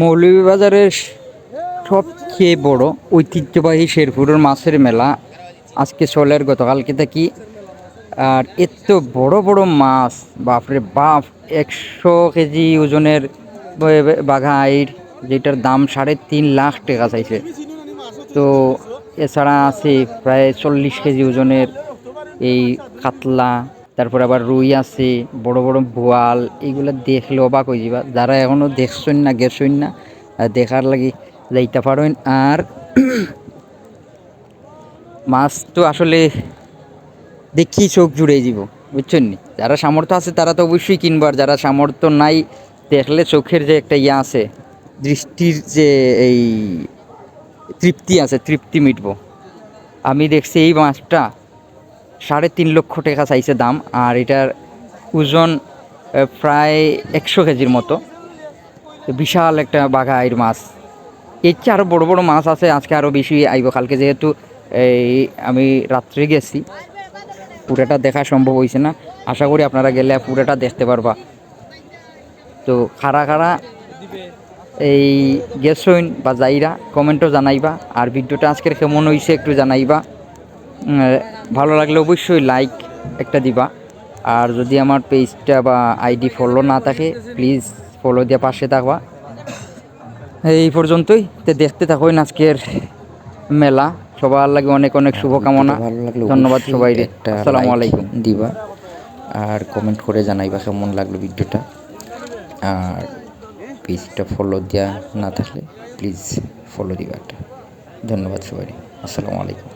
মৌলভীবাজারের সবচেয়ে বড় ঐতিহ্যবাহী শেরপুরের মাছের মেলা আজকে চলের গতকালকে থাকি আর এত বড় বড় মাছ, বাপরে বাপ, একশো কেজি ওজনের বাঘা আইর যেটার দাম সাড়ে তিন লাখ টাকা চাইছে। তো এছাড়া আছে প্রায় চল্লিশ কেজি ওজনের এই কাতলা তারপর আবার রুই আছে, বড় বড় বোয়াল, এগুলো দেখলে অবাক হয়ে যাবা। যারা এখনও দেখছেন না, গেছেন না দেখার লাগে যাইতে পারেন। আর মাছ তো আসলে দেখি চোখ জুড়ে যাব বুঝছেন নি? যারা সামর্থ্য আছে তারা তো অবশ্যই কিনবার, যারা সামর্থ্য নাই দেখলে চোখের যে একটা ইয়ে আছে, দৃষ্টির যে এই তৃপ্তি আছে, তৃপ্তি মিটব। আমি দেখছি এই মাছটা সাড়ে তিন লক্ষ টাকা চাইছে দাম, আর এটার ওজন প্রায় একশো কেজির মতো। বিশাল একটা বাঘা আইর মাছ। এর চেয়ে আরও বড়ো বড়ো মাছ আছে, আজকে আরও বেশি আইব। কালকে যেহেতু, এই আমি রাত্রে গেছি, পুরোটা দেখা সম্ভব হয়েছে না। আশা করি আপনারা গেলে পুরোটা দেখতে পারবা। তো খারা খারা এই গেছইন বা যাইরা, কমেন্টও জানাইবা। আর ভিডিওটা আজকের কেমন হয়েছে একটু জানাইবা। ভালো লাগলে অবশ্যই লাইক একটা দিবা। আর যদি আমার পেজটা বা আইডি ফলো না থাকে প্লিজ ফলো দিয়ে পাশে থাকবা। এই পর্যন্তই। তো দেখতে থাকুন আজকের মেলা। সবার লাগে অনেক অনেক শুভকামনা। ভালো লাগল ধন্যবাদ সবাই একটা আসসালামু আলাইকুম। দিবা। আর কমেন্ট করে জানাইবা কেমন লাগল ভিডিওটা আর পেজটা ফলো দেওয়া না থাকলে প্লিজ ফলো দিবা একটা। ধন্যবাদ সবাই আসসালামু আলাইকুম।